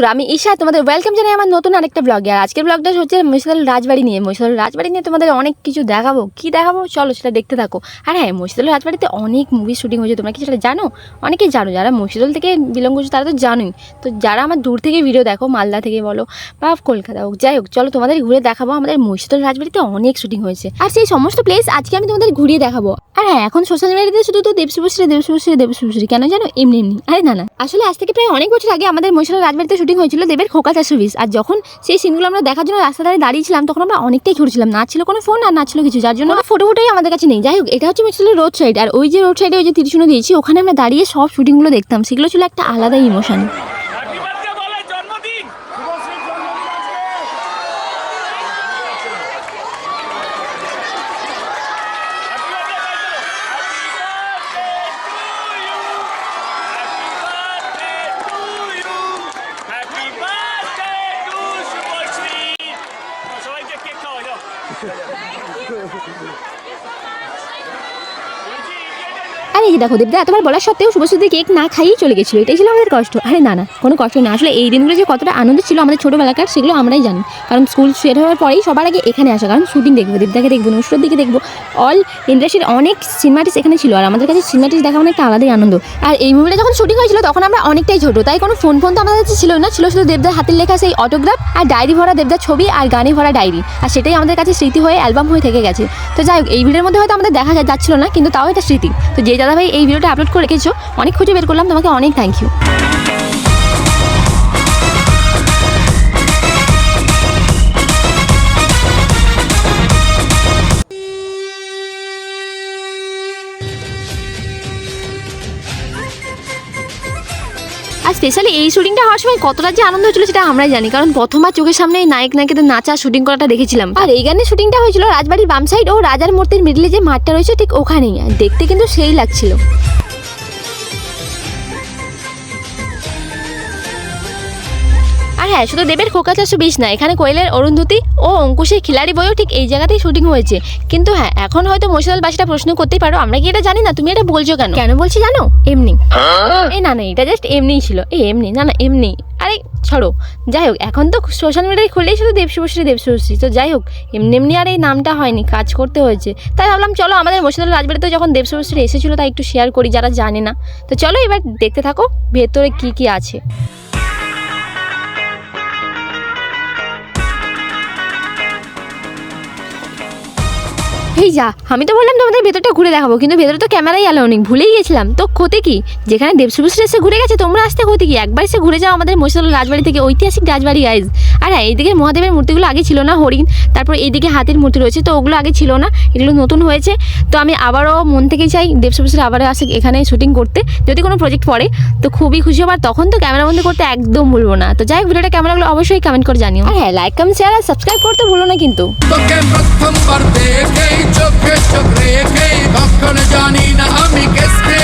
বন্ধুরা, আমি ঈশা, তোমাদের ওয়েলকাম জানাই আমার নতুন আরেকটা ব্লগে আর আজকের ব্লগটা হচ্ছে মহিষাদল রাজবাড়ি নিয়ে। মহিষাদল রাজবাড়ি নিয়ে তোমাদের অনেক কিছু দেখাবো। কি দেখাবো? চলো সেটা দেখতে থাকো। আর হ্যাঁ মহিষাদল রাজবাড়িতে অনেক মুভি শুটিং হয়েছে। তোমরা কি সেটা জানো? অনেকেই জানো। যারা মহিষাদল থেকে বিলং করছে, তারা তো জানোই। তো যারা আমার দূর থেকে ভিডিও দেখো, মালদা থেকে বলো বা কলকাতা হোক, যাই হোক, চলো তোমাদের ঘুরে দেখাবো। আমাদের মহিষাদল রাজবাড়িতে অনেক শুটিং হয়েছে। আর সেই সমস্ত প্লেস আজকে আমি তোমাদের ঘুরিয়ে দেখাবো। আর হ্যাঁ এখন সোশ্যাল মিডিয়াতে শুধু তো দেবশুভশ্রী দেবশুভশ্রী দেবশুভশ্রী কেন জানো? এমনি এমনি। আরে না না। আসলে আজ থেকে প্রায় অনেক বছর আগে আমাদের মহিষাদল রাজবাড়িতে হয়েছিল দেবের খোকা বিশ আর যখন সেই সিনগুলো আমরা দেখার জন্য রাস্তা ধারে দাঁড়িয়েছিলাম, তখন আমরা অনেকটাই ঘুরছিলাম না ছিল কোনো ফোন আর না ছিল কিছু। যার জন্য ফটো ফটোই আমাদের কাছে নেই। যাই হোক, এটা হচ্ছে ছিল রোড সাইড আর ওই যে রোড সাইডে ওই যে তিরিশুনো দিয়েছি ওখানে আমরা দাঁড়িয়ে সব শুটিংগুলো দেখতাম। সেগুলো ছিল একটা আলাদা ইমোশন 是谁起 আর এই যে দেখো দেবদা এতবার বলার সত্ত্বেও শুভশ্রী কেক না খাইয়েই চলে গেছিল, এটাই ছিল আমাদের কষ্ট। আরে না না, কোনো কষ্ট না আসলে এই দিনগুলো যে কতটা আনন্দ ছিল আমাদের ছোটোবেলাকার, সেগুলো আমরাই জানি। কারণ স্কুল শেষ হওয়ার পরেই সবার আগে এখানে আসা, কারণ শুটিং দেখব, দেবদাকে দেখব নসরত দিকে দেখব। অল ইন্ডাস্ট্রির অনেক সিনেমাটিস এখানে ছিল, আর আমাদের কাছে সিনেমাটিস দেখা মানে একটা আলাদাই আনন্দ। আর এই মুভিটা যখন শুটিং হয়েছিল, তখন আমরা অনেকটাই ছোটো, তাই কোনো ফোন ফোন তো আমাদের কাছে ছিল না, ছিল শুধু দেবদার হাতের লেখা সেই অটোগ্রাফ আর ডায়েরি ভরা দেবদার ছবি আর গানে ভরা ডায়েরি আর সেটাই আমাদের কাছে স্মৃতি হয়ে অ্যালবাম হয়ে থেকে গেছে। তো যাই হোক, এই ভিডিওর মধ্যে হয়তো আমাদের দেখা যাচ্ছিল না, কিন্তু তাও এটা স্মৃতি। তো যে ভাই এই ভিডিওটা আপলোড করে রেখেছো অনেক খুঁজে বের করলাম তোমাকে অনেক থ্যাংক ইউ আর স্পেশালি এই শুটিংটা হওয়ার সময় কতটা যে আনন্দ হয়েছিল সেটা আমরাই জানি। কারণ প্রথমবার চোখের সামনে নায়ক, নায়িকাদের নাচা শুটিং করাটা দেখেছিলাম। আর এই গানের শুটিংটা হয়েছিল রাজবাড়ির বাম সাইড ও রাজার মূর্তির মিডলে যে মাঠটা রয়েছে ঠিক ওখানেই। দেখতে কিন্তু সেই লাগছিল। হ্যাঁ শুধু দেবের খোকা চারশো বিশ না এখানে কোয়েলের অরুন্ধতি ও অঙ্কুশের খিলাড়ি বইও ঠিক এই জায়গাতেই শুটিং হয়েছে। কিন্তু হ্যাঁ এখন হয়তো মশালবাসীটা প্রশ্ন করতেই পারো আমরা কি এটা জানি না? তুমি এটা বলছো কেন? কেন বলছি জানো? এমনি। এই না না এটা জাস্ট এমনিই ছিল। এই এমনি না না এমনি। আরে ছড়ো। যাই হোক এখন তো সোশ্যাল মিডিয়ায় খুললেই শুধু দেবশুভশ্রী দেবশুভশ্রী তো যাই হোক এমনি এমনি আর এই নামটা হয়নি কাজ করতে হয়েছে। তাই ভাবলাম চলো আমাদের মশাদুল রাজবাড়িতে যখন দেবশুভশ্রী এসেছিল তাই একটু শেয়ার করি যারা জানে না। তো চলো এবার দেখতে থাকো ভেতরে কি কি আছে। এই যা, আমি তো বললাম তোমাদের ভেতরটা ঘুরে দেখাবো, কিন্তু ভেতরে তো ক্যামেরাই আলো অনেক, ভুলেই গেছিলাম। তো ক্ষতি কি? যেখানে দেবশুভশ্রী এসে ঘুরে গেছে, তোমরা আসতে ক্ষতি কি? একবার এসে ঘুরে যাও আমাদের মহিষাদল রাজবাড়ি থেকে, ঐতিহাসিক রাজবাড়ি গাইজ আর হ্যাঁ এইদিকে মহাদেবের মূর্তিগুলো আগে ছিল না, হরিণ, তারপর এইদিকে হাতির মূর্তি রয়েছে, তো ওগুলো আগে ছিল না, এগুলো নতুন হয়েছে। তো আমি আবারও মন থেকেই চাই দেবশুভশ্রী আবারও আসে এখানে শুটিং করতে, যদি কোনো প্রজেক্ট পড়ে, তো খুবই খুশি হবার তখন তো ক্যামেরা বন্ধ করতে একদম ভুলবো না। তো যাই হোক, ভিডিওটা কেমন লাগল অবশ্যই কমেন্ট করে জানিও। হ্যাঁ লাইক কমেন্ট শেয়ার আর সাবস্ক্রাইব করতে ভুলো না কিন্তু। প্রথমবার দেখেই চোখে চোখ রেখেই কখন জানি না আমি কেসকে